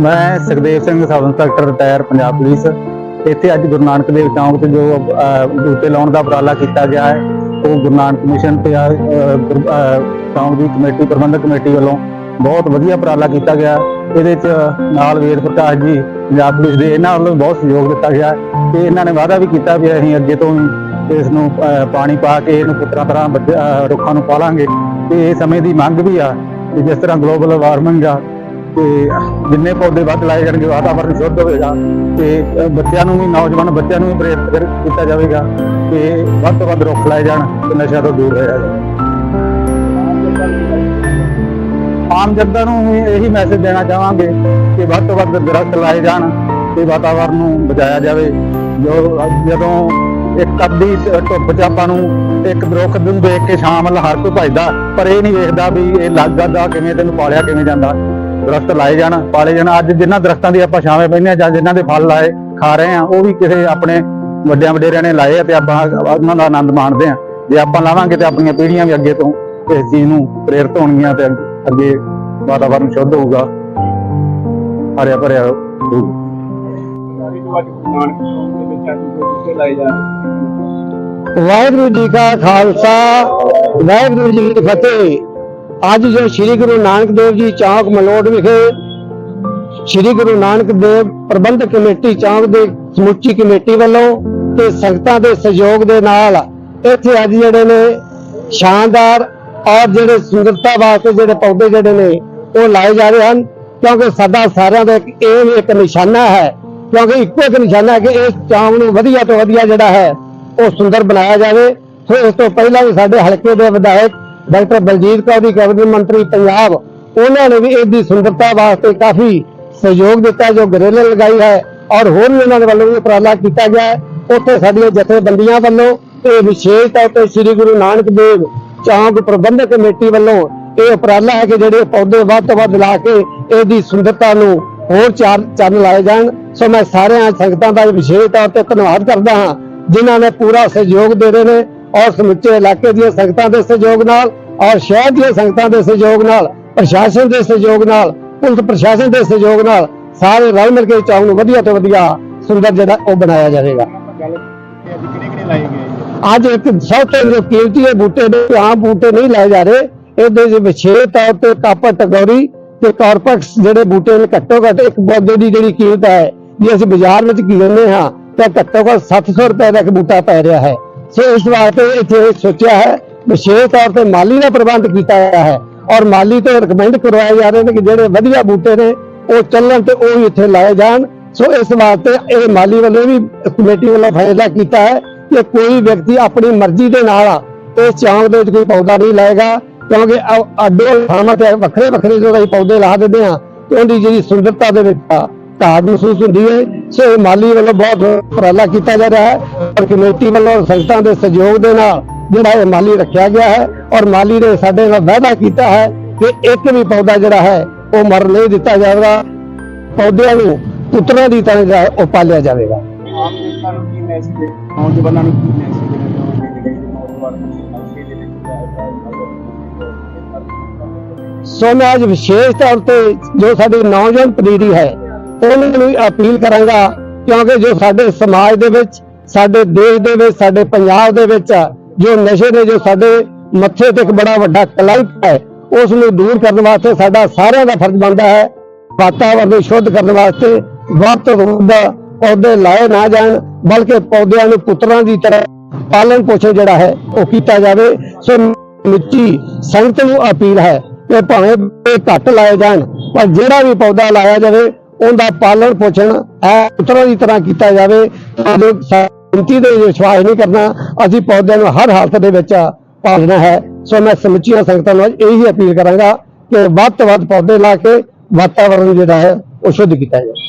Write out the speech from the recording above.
ਮੈਂ Sukhdev Singh sub inspector retire Punjab police. ਇੱਥੇ ਅੱਜ ਗੁਰੂ ਨਾਨਕ ਦੇਵ ਚੌਂਕ ਤੇ ਜੋ ਅਹ, ਬੂਟੇ ਲਾਉਣ ਦਾ ਉਪਰਾਲਾ ਕੀਤਾ ਗਿਆ ਹੈ ਉਹ ਗੁਰੂ ਨਾਨਕ ਮਿਸ਼ਨ ਤੇ ਚੌਂਕ ਦੀ ਕਮੇਟੀ ਪ੍ਰਬੰਧਕ ਕਮੇਟੀ ਵੱਲੋਂ ਬਹੁਤ ਵਧੀਆ ਉਪਰਾਲਾ ਕੀਤਾ ਗਿਆ। ਇਹਦੇ ਚ ਨਾਲ ਵੇਦ ਪ੍ਰਕਾਸ਼ ਜੀ ਪੰਜਾਬ ਪੁਲਿਸ ਦੇ ਇਹਨਾਂ ਵੱਲੋਂ ਬਹੁਤ ਸਹਿਯੋਗ ਦਿੱਤਾ ਗਿਆ ਤੇ ਇਹਨਾਂ ਨੇ ਵਾਅਦਾ ਵੀ ਕੀਤਾ ਵੀ ਅਸੀਂ ਅੱਗੇ ਤੋਂ ਵੀ ਇਸ ਨੂੰ ਪਾਣੀ ਪਾ ਕੇ ਇਹਨੂੰ ਪੁੱਤਰਾਂ ਤਰ੍ਹਾਂ ਬੱਚ- ਰੁੱਖਾਂ ਨੂੰ ਪਾਲਾਂਗੇ। ਤੇ ਇਹ ਸਮੇਂ ਦੀ ਮੰਗ ਵੀ ਆ ਕਿ ਜਿਸ ਤਰ੍ਹਾਂ ਗਲੋਬਲ ਵਾਰਮਿੰਗ ਆ ਤੇ ਜਿੰਨੇ ਪੌਦੇ ਵੱਧ ਲਾਏ ਜਾਣਗੇ ਵਾਤਾਵਰਨ ਸ਼ੁੱਧ ਹੋਵੇਗਾ ਤੇ ਬੱਚਿਆਂ ਨੂੰ ਵੀ, ਨੌਜਵਾਨ ਬੱਚਿਆਂ ਨੂੰ ਵੀ ਪ੍ਰੇਰਿਤ ਕੀਤਾ ਜਾਵੇਗਾ ਤੇ ਵੱਧ ਤੋਂ ਵੱਧ ਰੁੱਖ ਲਾਏ ਜਾਣ ਤੇ ਨਸ਼ਿਆਂ ਤੋਂ ਦੂਰ ਰਹਿਆ ਜਾਵੇ ਆਮ ਜਨਤਾ ਨੂੰ ਇਹੀ ਮੈਸੇਜ ਦੇਣਾ ਚਾਹਾਂਗੇ ਕਿ ਵੱਧ ਤੋਂ ਵੱਧ ਦਰਖਤ ਲਾਏ ਜਾਣ ਤੇ ਵਾਤਾਵਰਨ ਨੂੰ ਬਚਾਇਆ ਜਾਵੇ। ਜੋ ਜਦੋਂ ਇੱਕ ਅੱਧੀ ਧੁੱਪ ਚ ਆਪਾਂ ਨੂੰ ਇੱਕ ਦਰਖਤ ਨੂੰ ਦੇਖ ਕੇ ਸ਼ਾਮ ਵੱਲ ਹਰ ਕੋਈ ਭਜਦਾ, ਪਰ ਇਹ ਨਹੀਂ ਵੇਖਦਾ ਵੀ ਇਹ ਲੱਗਾ ਦਾ ਕਿਵੇਂ, ਤੈਨੂੰ ਪਾਲਿਆ ਕਿਵੇਂ ਜਾਂਦਾ। ਦਰਖਤ ਲਾਏ ਜਾਣ, ਪਾਲੇ ਜਾਣ। ਅੱਜ ਜਿਨ੍ਹਾਂ ਦਰਖਤਾਂ ਦੀ ਆਪਾਂ ਛਾਵੇਂ ਪੈਂਦੇ ਹਾਂ ਜਾਂ ਜਿਨ੍ਹਾਂ ਦੇ ਫਲ ਲਾਏ ਖਾ ਰਹੇ ਆ ਉਹ ਵੀ ਕਿਸੇ ਆਪਣੇ ਵੱਡਿਆਂ ਵਡੇਰਿਆਂ ਨੇ ਲਾਏ ਆ ਤੇ ਆਪਾਂ ਉਹਨਾਂ ਦਾ ਆਨੰਦ ਮਾਣਦੇ ਆ ਜੇ ਆਪਾਂ ਲਾਵਾਂਗੇ ਤੇ ਆਪਣੀਆਂ ਪੀੜ੍ਹੀਆਂ ਵੀ ਅੱਗੇ ਤੋਂ ਇਸ ਚੀਜ਼ ਨੂੰ ਪ੍ਰੇਰਿਤ ਹੋਣਗੀਆਂ ਤੇ ਅੱਗੇ ਵਾਤਾਵਰਨ ਸ਼ੁੱਧ ਹੋਊਗਾ। ਹਰਿਆ ਭਰਿਆ ਹੋਊਗਾ ਵਾਹਿਗੁਰੂ ਜੀ ਕਾ ਖਾਲਸਾ, ਵਾਹਿਗੁਰੂ ਜੀ ਕੀ ਫਤਿਹ। ਅੱਜ ਜੋ ਸ੍ਰੀ ਗੁਰੂ ਨਾਨਕ ਦੇਵ ਜੀ ਚੌਂਕ ਮਲੋਟ ਵਿਖੇ ਸ੍ਰੀ ਗੁਰੂ ਨਾਨਕ ਦੇਵ ਪ੍ਰਬੰਧਕ ਕਮੇਟੀ ਚੌਂਕ ਦੇ ਸਮੁੱਚੀ ਕਮੇਟੀ ਵੱਲੋਂ ਤੇ ਸੰਗਤਾਂ ਦੇ ਸਹਿਯੋਗ ਦੇ ਨਾਲ ਇੱਥੇ ਅੱਜ ਜਿਹੜੇ ਨੇ ਸ਼ਾਨਦਾਰ ਔਰ ਜਿਹੜੇ ਸੁੰਦਰਤਾ ਵਾਸਤੇ ਜਿਹੜੇ ਪੌਦੇ ਜਿਹੜੇ ਨੇ ਉਹ ਲਾਏ ਜਾ ਰਹੇ ਹਨ, ਕਿਉਂਕਿ ਸਾਡਾ ਸਾਰਿਆਂ ਦਾ ਇੱਕ ਇਹ ਇੱਕ ਨਿਸ਼ਾਨਾ ਹੈ, ਕਿਉਂਕਿ ਇੱਕੋ ਇੱਕ ਨਿਸ਼ਾਨਾ ਹੈ ਕਿ ਇਸ ਚੌਂਕ ਨੂੰ ਵਧੀਆ ਤੋਂ ਵਧੀਆ ਜਿਹੜਾ ਹੈ ਉਹ ਸੁੰਦਰ ਬਣਾਇਆ ਜਾਵੇ। ਸੋ ਇਸ ਤੋਂ ਪਹਿਲਾਂ ਵੀ ਸਾਡੇ ਹਲਕੇ ਦੇ ਵਿਧਾਇਕ ਡਾਕਟਰ ਬਲਜੀਤ ਕੌਰ ਦੀ ਕੈਬਨਿਟ ਮੰਤਰੀ ਪੰਜਾਬ, ਉਹਨਾਂ ਨੇ ਵੀ ਇਸ ਦੀ ਸੁੰਦਰਤਾ ਵਾਸਤੇ ਕਾਫੀ ਸਹਿਯੋਗ ਦਿੱਤਾ, ਜੋ ਗਰੇਲੇ ਲਗਾਈ ਹੈ ਔਰ ਹੋਰ ਵੀ ਉਹਨਾਂ ਦੇ ਵੱਲੋਂ ਵੀ ਉਪਰਾਲਾ ਕੀਤਾ ਗਿਆ ਹੈ। ਉੱਥੇ ਸਾਡੀਆਂ ਜਥੇਬੰਦੀਆਂ ਵੱਲੋਂ ਇਹ ਵਿਸ਼ੇਸ਼ ਤੌਰ ਤੇ ਸ੍ਰੀ ਗੁਰੂ ਨਾਨਕ ਦੇਵ ਚੌਂਕ ਪ੍ਰਬੰਧਕ ਕਮੇਟੀ ਵੱਲੋਂ ਇਹ ਉਪਰਾਲਾ ਹੈ ਕਿ ਜਿਹੜੇ ਪੌਦੇ ਵੱਧ ਤੋਂ ਵੱਧ ਲਾ ਕੇ ਇਹਦੀ ਸੁੰਦਰਤਾ ਨੂੰ ਹੋਰ ਚਾਰ ਚੰਨ ਲਾਏ ਜਾਣ। ਸੋ ਮੈਂ ਸਾਰਿਆਂ ਸੰਗਤਾਂ ਦਾ ਵਿਸ਼ੇਸ਼ ਤੌਰ ਤੇ ਧੰਨਵਾਦ ਕਰਦਾ ਹਾਂ, ਜਿਨ੍ਹਾਂ ਨੇ ਪੂਰਾ ਸਹਿਯੋਗ ਦੇ ਰਹੇ ਨੇ। ਔਰ ਸਮੁੱਚੇ ਇਲਾਕੇ ਦੀਆਂ ਸੰਗਤਾਂ ਦੇ ਸਹਿਯੋਗ ਨਾਲ ਔਰ ਸ਼ਹਿਰ ਦੀਆਂ ਸੰਗਤਾਂ ਦੇ ਸਹਿਯੋਗ ਨਾਲ, ਪ੍ਰਸ਼ਾਸਨ ਦੇ ਸਹਿਯੋਗ ਨਾਲ, ਪੁਲਿਸ ਪ੍ਰਸ਼ਾਸਨ ਦੇ ਸਹਿਯੋਗ ਨਾਲ ਸਾਰੇ ਰਲ ਮਿਲ ਕੇ ਚੌਂਕ ਨੂੰ ਵਧੀਆ ਤੋਂ ਵਧੀਆ ਸੁੰਦਰ ਜਿਹੜਾ ਉਹ ਬਣਾਇਆ ਜਾਵੇਗਾ। ਅੱਜ ਇੱਕ ਸਭ ਤੋਂ ਜੋ ਕੀਮਤੀ ਹੈ ਬੂਟੇ ਦੇ ਆਮ ਬੂਟੇ ਨਹੀਂ ਲਾਏ ਜਾ ਰਹੇ। ਇਹਦੇ ਵਿੱਚ ਵਿਸ਼ੇਸ਼ ਤੌਰ ਤੇ ਕਾਪਰ ਟਗੋਰੀ ਤੇ ਕਾਰਪੈਕਸ ਜਿਹੜੇ ਬੂਟੇ ਨੇ, ਘੱਟੋ ਘੱਟ ਇੱਕ ਪੌਦੇ ਦੀ ਜਿਹੜੀ ਕੀਮਤ ਹੈ, ਜੇ ਅਸੀਂ ਬਾਜ਼ਾਰ ਵਿੱਚ ਖਰੀਦਦੇ ਹਾਂ, ਤਾਂ ਘੱਟੋ ਘੱਟ 700 ਰੁਪਏ ਦਾ ਇੱਕ ਬੂਟਾ ਪੈ ਰਿਹਾ ਹੈ। ਸੋ ਇਸ ਵਾਸਤੇ ਇੱਥੇ ਇਹ ਸੋਚਿਆ ਹੈ, ਵਿਸ਼ੇਸ਼ ਤੌਰ ਤੇ ਮਾਲੀ ਦਾ ਪ੍ਰਬੰਧ ਕੀਤਾ ਗਿਆ ਹੈ ਔਰ ਮਾਲੀ ਤੋਂ ਰეკਮੈਂਡ ਕਰਵਾਏ ਜਾ ਰਹੇ ਨੇ ਕਿ ਜਿਹੜੇ ਵਧੀਆ ਬੂਟੇ ਨੇ, ਉਹ ਚੱਲਣ ਤੇ ਉਹ ਵੀ ਇੱਥੇ ਲਾਏ ਜਾਣ। ਸੋ ਇਸ ਵਾਸਤੇ ਇਹ ਮਾਲੀ ਵੱਲੋਂ ਵੀ ਕਮੇਟੀ ਵੱਲੋਂ ਫੈਸਲਾ ਕੀਤਾ ਹੈ ਕਿ ਕੋਈ ਵਿਅਕਤੀ ਆਪਣੀ ਮਰਜ਼ੀ ਦੇ ਨਾਲ ਇਸ ਚੌਂਕ ਦੇ ਵਿੱਚ ਕੋਈ ਪੌਦਾ ਨਹੀਂ ਲਾਏਗਾ, ਕਿਉਂਕਿ ਅ- ਅੱਡੋ ਥਾਵਾਂ ਤੇ ਵੱਖਰੇ ਵੱਖਰੇ ਜਦੋਂ ਅਸੀਂ ਪੌਦੇ ਲਾ ਦਿੰਦੇ ਹਾਂ, ਤੇ ਉਹਦੀ ਜਿਹੜੀ ਸੁੰਦਰਤਾ ਦੇ ਵਿੱਚ ਘਾਟ ਮਹਿਸੂਸ ਹੁੰਦੀ ਹੈ। ਸੋ ਇਹ ਮਾਲੀ ਵੱਲੋਂ ਬਹੁਤ ਉਪਰਾਲਾ ਕੀਤਾ ਜਾ ਰਿਹਾ ਹੈ। ਔਰ ਕਮੇਟੀ ਵੱਲੋਂ ਸੰਗਤਾਂ ਦੇ ਸਹਿਯੋਗ ਦੇ ਨਾਲ ਜਿਹੜਾ ਇਹ ਮਾਲੀ ਰੱਖਿਆ ਗਿਆ ਹੈ ਔਰ ਮਾਲੀ ਨੇ ਸਾਡੇ ਨਾਲ ਵਾਅਦਾ ਕੀਤਾ ਹੈ ਕਿ ਇੱਕ ਵੀ ਪੌਦਾ ਜਿਹੜਾ ਹੈ ਉਹ ਮਰਨ ਨਹੀਂ ਦਿੱਤਾ ਜਾਵੇਗਾ। ਪੌਦਿਆਂ ਨੂੰ ਪੁੱਤਰਾਂ ਦੀ ਤਰ੍ਹਾਂ ਜਿਹੜਾ ਉਹ ਪਾਲਿਆ ਜਾਵੇਗਾ। ਆਮ ਜਨਤਾ ਨੂੰ ਕੀ ਮੈਸੇਜ ਦੇ ਨੌਜਵਾਨਾਂ ਨੂੰ ਕੀ ਮੈਸੇਜ ਦੇਣਾ ਚਾਹੁੰਦੇ ਜਿਹੜੇ ਨੌਜਵਾਨ ਨਸ਼ੇ ਦੇ ਵਿੱਚ ਜਾ ਸੋ ਮੈਂ ਅੱਜ ਵਿਸ਼ੇਸ਼ ਤੌਰ ਤੇ ਜੋ ਸਾਡੀ ਨੌਜਵਾਨ ਪੀੜ੍ਹੀ ਹੈ ਉਹਨਾਂ ਨੂੰ ਅਪੀਲ ਕਰਾਂਗਾ ਕਿਉਂਕਿ ਜੋ ਸਾਡੇ ਸਮਾਜ ਦੇ ਵਿੱਚ ਸਾਡੇ ਦੇਸ਼ ਦੇ ਵਿੱਚ, ਸਾਡੇ ਪੰਜਾਬ ਦੇ ਵਿੱਚ ਜੋ ਨਸ਼ੇ ਦੇ ਜੋ ਸਾਡੇ ਮੱਥੇ ਤੇ ਇੱਕ ਬੜਾ ਵੱਡਾ ਕਲੰਕ ਹੈ ਉਸ ਨੂੰ ਦੂਰ ਕਰਨ ਵਾਸਤੇ ਸਾਡਾ ਸਾਰਿਆਂ ਦਾ ਫਰਜ਼ ਬਣਦਾ ਹੈ। ਵਾਤਾਵਰਨ ਨੂੰ ਸ਼ੁੱਧ ਕਰਨ ਵਾਸਤੇ ਵੱਧ ਤੋਂ ਪੌਦੇ ਲਾਏ ਨਾ ਜਾਣ, ਬਲਕਿ ਪੌਦਿਆਂ ਨੂੰ ਪੁੱਤਰਾਂ ਦੀ ਤਰ੍ਹਾਂ ਪਾਲਣ ਪੋਸ਼ਣ ਜਿਹੜਾ ਹੈ, ਉਹ ਕੀਤਾ ਜਾਵੇ। ਸੋ ਮਿੱਟੀ ਸੰਗਤ ਨੂੰ ਅਪੀਲ ਹੈ ਕਿ ਭਾਵੇਂ ਘੱਟ ਲਾਏ ਜਾਣ, ਪਰ ਜਿਹੜਾ ਵੀ ਪੌਦਾ ਲਾਇਆ ਜਾਵੇ, ਉਹਦਾ ਪਾਲਣ ਪੋਸ਼ਣ ਹੈ ਪੁੱਤਰਾਂ ਦੀ ਤਰ੍ਹਾਂ ਕੀਤਾ ਜਾਵੇ ਸਾਡੇ ਗਿਣਤੀ ਦੇ ਵਿਸ਼ਵਾਸ ਨਹੀਂ ਕਰਨਾ, ਅਸੀਂ ਪੌਦਿਆਂ ਨੂੰ ਹਰ ਹਾਲਤ ਦੇ ਵਿੱਚ ਪਾਲਣਾ ਹੈ। ਸੋ ਮੈਂ ਸਮੁੱਚੀਆਂ ਸੰਗਤਾਂ ਨੂੰ ਇਹੀ ਅਪੀਲ ਕਰਾਂਗਾ ਕਿ ਵੱਧ ਤੋਂ ਵੱਧ ਪੌਦੇ ਲਾ ਕੇ ਵਾਤਾਵਰਨ ਜਿਹੜਾ ਹੈ, ਉਹ ਸ਼ੁੱਧ ਕੀਤਾ ਜਾਵੇ।